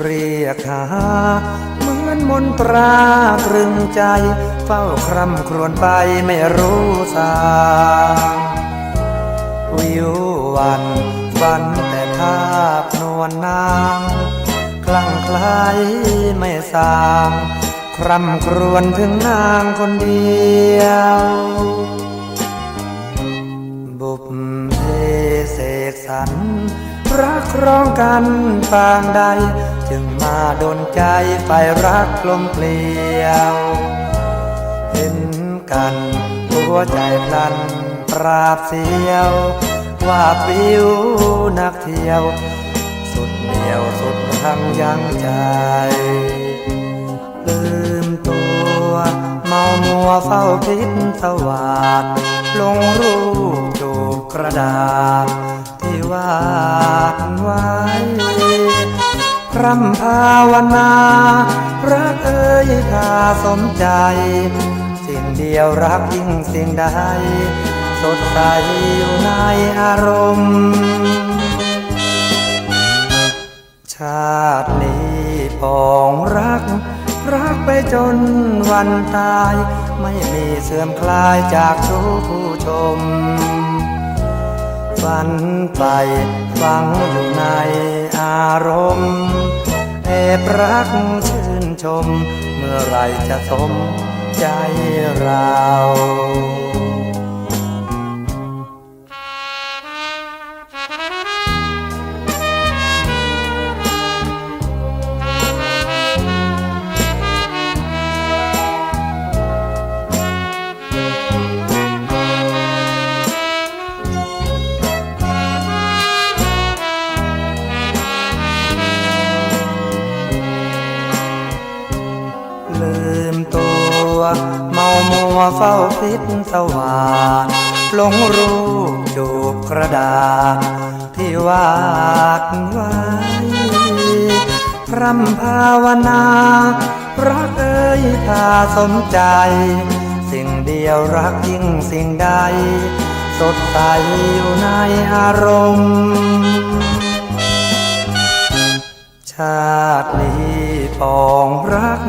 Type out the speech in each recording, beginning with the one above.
เรียกหาเหมือนมนตราตรึงใจ เฝ้าคร่ำครวญไปไม่รู้สางวิววันฝันแต่ภาพนวลนางคลั่งคล้ไม่สาง คร่ำครวญถึงนางคนเดียว กร้องกันปางใด จึงมาดนใจไฟรักลมเกลียว เห็นกันหัวใจพลันปราบเสียว ว่าปิวนักเที่ยว สุดเดียวสุดทั้งยังใจลืมตัวเมามัวเฝ้าคิดสวาดลงรูปจูบกระดาษาดไว้พรำภาวนารักเอ้ยถ้าสมใจ สิ่งเดียวรักยิ่งสิ่งใด สดใสอยู่ในอารมณ์ ชาตินี้ปองรัก รักไปจนวันตาย ไม่มีเสื่อมคลายจากทุกผู้ชม ฝันไปฟังอยู่ในอารมณ์แอบรักชื่นชม เมื่อไรจะสมใจเรา วเฝ้าคิดสว่างลงรูปจูบกระดาษที่วาดไว้พรำภาวนารักเอ้ยถ้าสมใจ สิ่งเดียวรักยิ่งสิ่งใด สดใสอยู่ในอารมณ์ ชาตินี้ปอ ก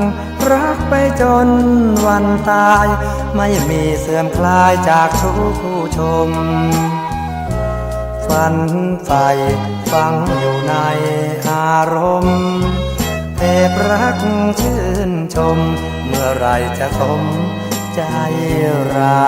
รักไปจนวันตาย ไม่มีเสื่อมคลายจากทุกผู้ชม ฝันใฝ่ฟังอยู่ในอารมณ์เอบรักชื่นชม เมื่อไรจะสมใจเรา